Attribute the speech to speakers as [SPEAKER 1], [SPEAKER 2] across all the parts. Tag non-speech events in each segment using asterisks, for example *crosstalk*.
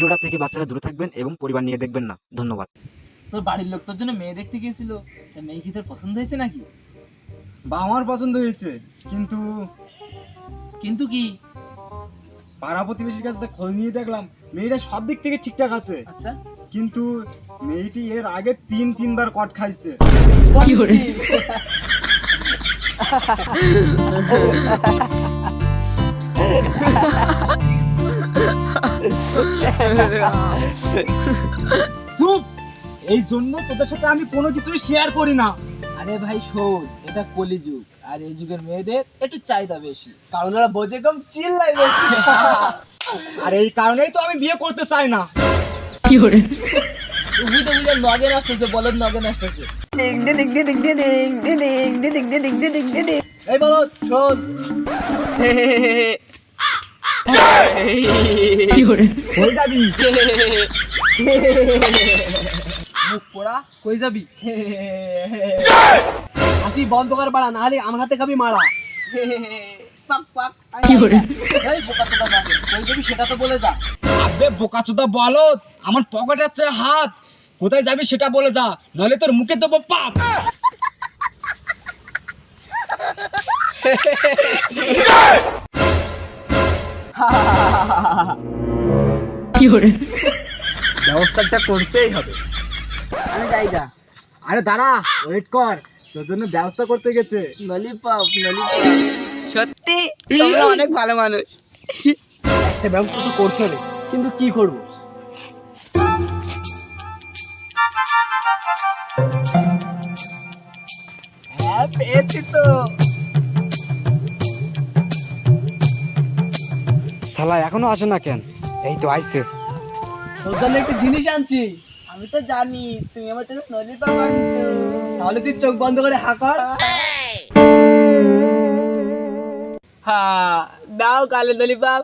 [SPEAKER 1] ভিডিওটা থেকে বাচ্চারা দূরে থাকবেন এবং পরিবার নিয়ে দেখবেন না। ধন্যবাদ।
[SPEAKER 2] তোর বাড়ির লোক তোর জন্য মেয়ে দেখতে গিয়েছিল। তা মেয়ে কি তোর পছন্দ হয়েছে নাকি?
[SPEAKER 3] বা আমার পছন্দ হয়েছে কিন্তু
[SPEAKER 2] কিন্তু কি?
[SPEAKER 3] পাড়া প্রতিবেশীর কাছে থেকে খোঁজ নিয়ে দেখলাম মেয়েটা সব দিক থেকে ঠিকঠাক আছে।
[SPEAKER 2] আচ্ছা।
[SPEAKER 3] কিন্তু মেয়েটি এর আগে তিন তিনবার কট খাইছে। *laughs* চুপ এই জন্য তোদের সাথে আমি কোনো কিছু শেয়ার করি না
[SPEAKER 2] আরে ভাই শোন এটা কলিযুগ আর এই যুগের মেয়েদের একটু চাহিদা বেশি কারণ ওরা বোঝে কম চিল্লাই বেশি
[SPEAKER 3] আর এই কারণেই তো আমি বিয়ে করতে চাই না
[SPEAKER 2] বুঝতে বুঝে নগেন আসতেছে বলদ নগেন আসতেছে এই বলদ শোন
[SPEAKER 3] হয়ে
[SPEAKER 2] মুখ পোড়া কই যাবি হাসি বন্ধ কর বাড়া নাহলে আমার হাতে খাবি মারা পাক সেটা তো বলে যা
[SPEAKER 3] আবে বোকাচোদা বলো আমার পকেটে আছে হাত কোথায় যাবি সেটা বলে যা নইলে তোর মুখে দেবো পাপ
[SPEAKER 2] ব্যবস্থাটা করতেই হবে। আমি যাই যা।
[SPEAKER 3] আরে দাঁড়া ওয়েট কর। তোর জন্য ব্যবস্থা করতে গেছে।
[SPEAKER 2] Lollipop lollipop.
[SPEAKER 4] সত্যি? তোমরা অনেক ভালো মানুষ।
[SPEAKER 2] একটা ব্যবস্থা তো করতে হবে কিন্তু কি করব?
[SPEAKER 4] হ্যাঁ পেয়েছি তো।
[SPEAKER 1] শালা এখনও আসে না কেন? এই তো আইছে।
[SPEAKER 2] তোর জন্য একটা জিনিস আনছি।
[SPEAKER 4] আমি তো জানি তুমি আমার ললিপপ আনছো
[SPEAKER 2] তাহলে তুই চোখ বন্ধ করে হাঁকর
[SPEAKER 4] হ্যাঁ দাও কালে ললিপপ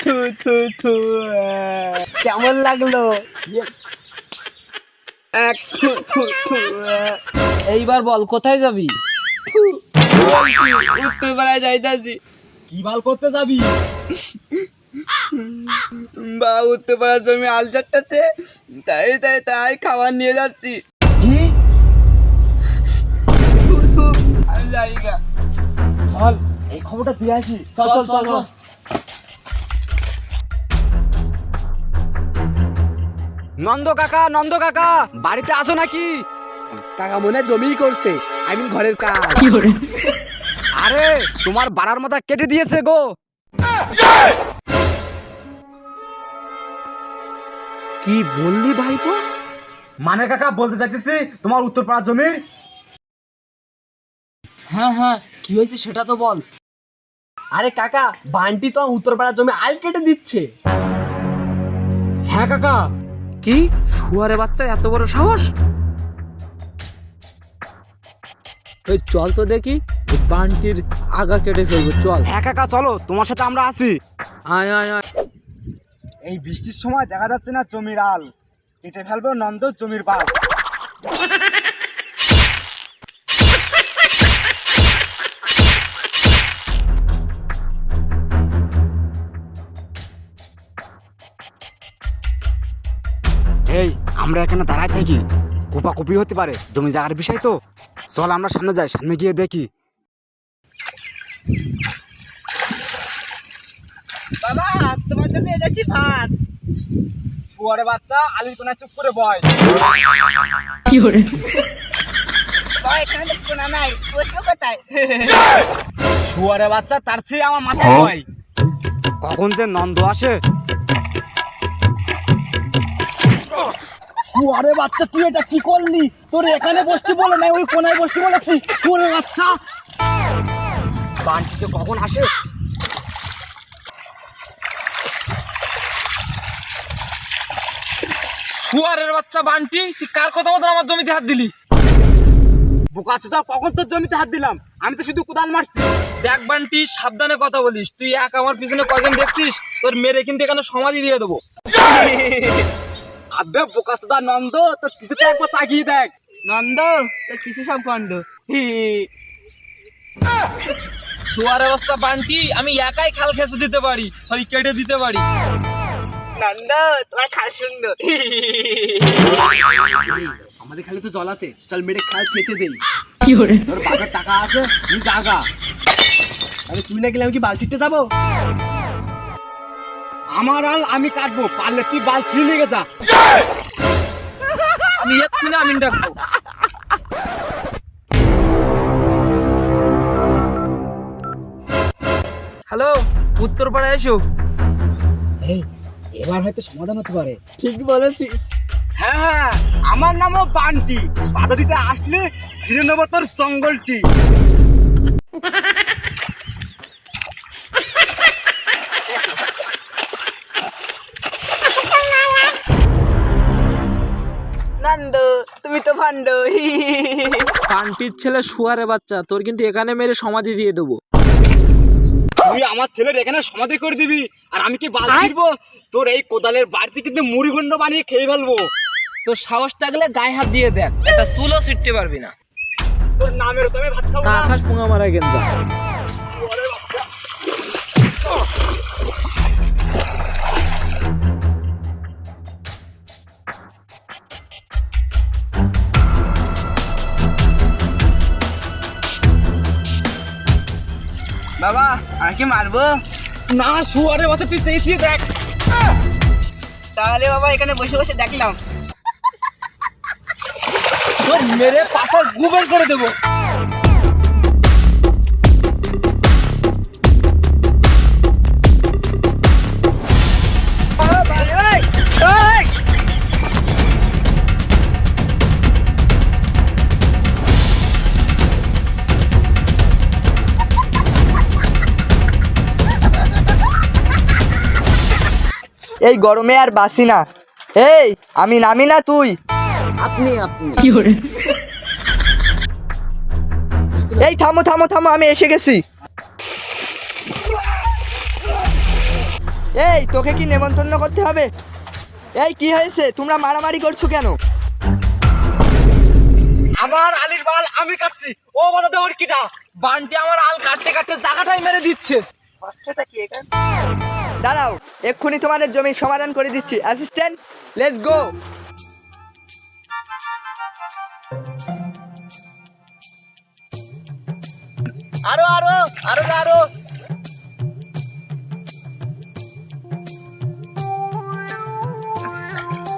[SPEAKER 4] থু থু থু কেমন লাগল?
[SPEAKER 2] এইবার বল কোথায় যাবি?
[SPEAKER 4] উত্তরপাড়ায় যাইতাছি।
[SPEAKER 3] কি বাল করতে যাবি?
[SPEAKER 4] বা উত্তরপাড়ার জমি আল চারটাছে তাই তাই তাই খাবার নিয়ে যাচ্ছি। আমি যাই না।
[SPEAKER 3] এই খবরটা দিয়ে আসি।
[SPEAKER 2] চল চল চল।
[SPEAKER 1] নন্দ কাকা নন্দ কাকা বাড়িতে আছো নাকি?
[SPEAKER 2] কাকা মনে হয় জমিই করছে। আই মিন ঘরের কাজ।
[SPEAKER 1] আরে তোমার বাড়ার মাথা কেটে দিয়েছে গো।
[SPEAKER 2] কি বললি ভাইপো?
[SPEAKER 3] মানে কাকা বলতে চাইতেছি তোমার উত্তরপাড়া জমির
[SPEAKER 2] হ্যাঁ হ্যাঁ কি হয়েছে সেটা তো বল। আরে কাকা বান্টি তো উত্তরপাড়ার জমি আল কেটে দিচ্ছে।
[SPEAKER 3] হ্যাঁ কাকা।
[SPEAKER 2] কি? শুয়ারে বাচ্চা এত বড় সাহস? ওই চল তো দেখি এই বান্টির আগা কেটে ফেলব চল।
[SPEAKER 1] একা একা চলো তোমার সাথে আমরা আছি।
[SPEAKER 2] আয় আয় আয়।
[SPEAKER 3] এই বৃষ্টির সময় দেখা যাচ্ছে না জমির আল। কেটে ফেলব নন্দ জমির বাল
[SPEAKER 1] এই আমরা এখানে দাঁড়ায় থাকি। কোপা কপি হতে পারে জমি জায়গার বিষয় তো। চল আমরা সামনে যাই সামনে গিয়ে দেখি।
[SPEAKER 4] বাবা তোমার জন্য এনেছি ভাত।
[SPEAKER 3] শুয়ারে বাচ্চা আলির চুপ করে বয়।
[SPEAKER 4] বাবা এখানে কোনা নাই বসবো কোথায়?
[SPEAKER 3] শুয়ারে বাচ্চা তার চেয়ে আমার মাথায় বয়।
[SPEAKER 1] কখন যে নন্দ আসে
[SPEAKER 3] শুয়ারে বাচ্চা তুই এটা কি করলি? তোর এখানে বসতে বলে নাই ওই কোনায় বসতে বলেছি শুয়ারে বাচ্চা। বান্টি কখন আসে?
[SPEAKER 2] শুয়ারের বাচ্চা বান্টি তুই কার কথা মতন আমার জমিতে হাত দিলি?
[SPEAKER 3] বোকাচোদা কখন তোর জমিতে হাত দিলাম? আমি তো শুধু কোদাল মারছি।
[SPEAKER 2] দেখ বান্টি সাবধানে কথা বলিস। তুই এক আমার পিছনে কজন দেখছিস তোর মেরে কিন্তু এখানে সমাধি দিয়ে দেবো। *laughs*
[SPEAKER 3] আবে বোকাচোদা নন্দ তোর পিছনে একবার তাকিয়ে দেখ?
[SPEAKER 4] নন্দ তোর কিছু সব কন্ড
[SPEAKER 2] শোয়ার অবস্থা বান্টি আমি একাই খাল খেসে দিতে পারি সরি কেটে দিতে পারি।
[SPEAKER 4] নন্দ তোমার খাল সুন্দর। আমাদের খালে তো জল আছে চল মেরে খাল খেচে দেই। তোর বাজার টাকা আছে তুই জাগা আরে তুই না গেলে আমি কি বাল ছিটতে যাব?
[SPEAKER 3] আমার আল আমি কাটবো পারলে তুই বাল ছিঁড়ে নিয়ে যা
[SPEAKER 2] আমি এক্ষুনি আমিন ডাকবো। হ্যালো উত্তরপাড়া এসো।
[SPEAKER 3] এই এবার হয়তো সমাধান হতে পারে।
[SPEAKER 4] ঠিক বলেছিস।
[SPEAKER 3] হ্যাঁ হ্যাঁ আমার নামও বান্টি। বাধা দিতে আসলে তোর জঙ্গলটি।
[SPEAKER 4] ভান্ড
[SPEAKER 2] পান্টির ছেলে শুয়ারে বাচ্চা তোর কিন্তু এখানে মেরে সমাধি দিয়ে দেবো।
[SPEAKER 3] তুই আমার ছেলের এখানে সমাধি করে দিবি আর আমি কি বাল ছিড়বো তোর এই কোদালের বাড়িতে কিন্তু মুড়িগুন্ড বানিয়ে খেয়ে ফেলব।
[SPEAKER 2] তোর সাহস থাকলে গায়ে হাত দিয়ে দেখ এটা চুলও ছিটতে পারবি না।
[SPEAKER 3] তোর নামের তো আমি ভাত খাব
[SPEAKER 2] না। খাস পুঙা মারা গেঞ্জা?
[SPEAKER 4] বাবা আমি কি মারবো?
[SPEAKER 3] না শুয়ারে মতো তুই চেয়েছিস দেখ।
[SPEAKER 4] তাহলে বাবা এখানে বসে বসে দেখলাম।
[SPEAKER 3] তোর মেরে পাশা গুবেল করে দেবো।
[SPEAKER 5] এই গরমে আর বাসি না। এই আমি নামি না তুই।
[SPEAKER 4] আপনি আপনি।
[SPEAKER 5] এই থামো থামো থামো আমি এসে গেছি। এই তোকে কি নেমন্তন্ন করতে হবে? এই কি হয়েছে? তোমরা মারামারি করছ কেন?
[SPEAKER 3] আমার আলির বাল আমি কাটছি। ও বাধা দেওয়ার কিটা
[SPEAKER 2] বান্টি আমার আল কাটতে কাটতে জায়গাটাই মেরে দিচ্ছে।
[SPEAKER 4] বাচ্চাটা কি এখানে
[SPEAKER 5] দাঁড়াও এক্ষুনি তোমাদের জমির সমাধান করে দিচ্ছি। অ্যাসিস্ট্যান্ট লেটস গো
[SPEAKER 4] আরও আরও আরও আরও।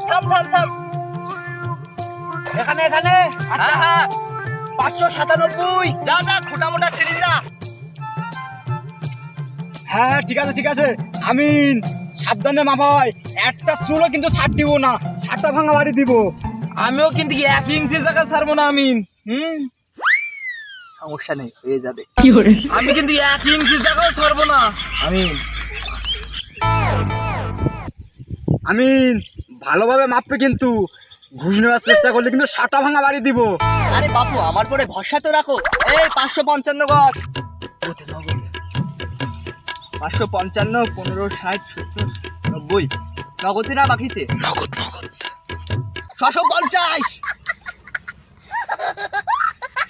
[SPEAKER 4] থাম থাম থাম।
[SPEAKER 3] এখানে এখানে।
[SPEAKER 4] হ্যাঁ হ্যাঁ।
[SPEAKER 3] পাঁচশো সাতানব্বই।
[SPEAKER 4] যা যা খোটা মোটা
[SPEAKER 3] হ্যাঁ হ্যাঁ ঠিক আছে ঠিক আছে। আমিন সাবধানে মা ভাই। একটা চুলো কিন্তু ছাড় দিব না হাতটা ভাঙা বাড়ি দিব।
[SPEAKER 2] আমিও কিন্তু এক ইঞ্চি জায়গা ছাড়বো না আমিন। হুম?
[SPEAKER 4] সমস্যা নেই হয়ে যাবে।
[SPEAKER 2] আমি কিন্তু এক ইঞ্চি জায়গাও ছাড়বো না। আমিন।
[SPEAKER 3] আমিন ভালোভাবে মাপবে কিন্তু। ঘুষ নেওয়ার চেষ্টা করলে কিন্তু সাটা ভাঙা বাড়ি দিব।
[SPEAKER 4] আরে বাপু আমার পরে ভরসা তো রাখো। এই পাঁচশো পঞ্চান্ন গজ। পাঁচশো পঞ্চান্ন পনেরো ষাট সত্তর নব্বই। নগদে না বাকিতে? নগদ নগদ। ছশো পঞ্চাশ!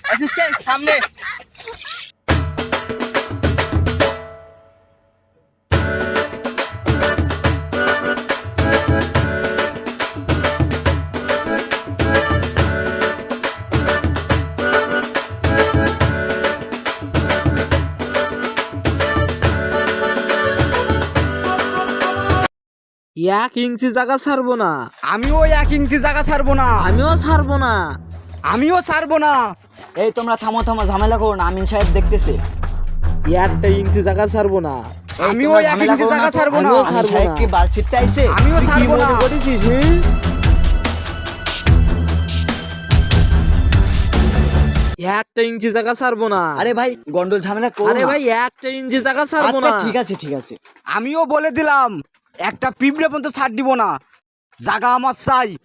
[SPEAKER 4] অ্যাসিস্ট্যান্ট সামনে।
[SPEAKER 2] এক ইঞ্চি জায়গা ছাড়বো না।
[SPEAKER 3] আমিও এক ইঞ্চি জায়গা ছাড়বো না।
[SPEAKER 2] আমিও ছাড়বো না।
[SPEAKER 3] আমিও ছাড়বো না।
[SPEAKER 5] এই তোমরা থামো থামো ঝামেলা করো না আমিন সাহেব দেখতেছে।
[SPEAKER 2] একটা ইঞ্চি জায়গা ছাড়বো না।
[SPEAKER 3] আমিও এক ইঞ্চি জায়গা ছাড়বো না।
[SPEAKER 2] ছাড়বো না।
[SPEAKER 5] কি আইছে?
[SPEAKER 3] আমিও ছাড়বো না।
[SPEAKER 2] করেছিস? একটা ইঞ্চি জায়গা ছাড়বো না।
[SPEAKER 5] আরে ভাই গন্ডল ঝামেলা করো
[SPEAKER 2] আরে ভাই একটা ইঞ্চি জায়গা ছাড়বো
[SPEAKER 5] আচ্ছা
[SPEAKER 2] না।
[SPEAKER 5] ঠিক আছে ঠিক আছে।
[SPEAKER 3] আমিও বলে দিলাম। একটা পিঁপড়ে পর্যন্ত ছাড় দিব না। জাগা আমার চাই।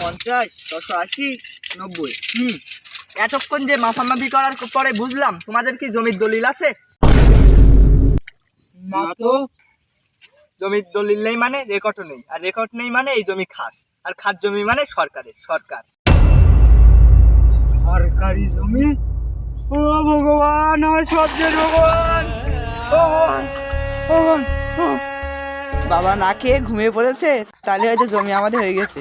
[SPEAKER 4] পঞ্চাশ ছশো আশি নব্বই। হুম। এতক্ষণ যে মাফামাফি করার পরে বুঝলাম তোমাদের কি জমির দলিল আছে?
[SPEAKER 3] না তো।
[SPEAKER 4] জমির দলিল নেই মানে রেকর্ডও নেই। আর রেকর্ড নেই মানে এই জমি খাস। আর খাস জমি মানে সরকারের সরকার।
[SPEAKER 3] সরকারি জমি? ও ভগবান, আমার সবচেয়ে ভগবান।
[SPEAKER 6] বাবা না খেয়ে ঘুমিয়ে পড়েছে? তাহলে হয়তো জমি আমাদের হয়ে গেছে।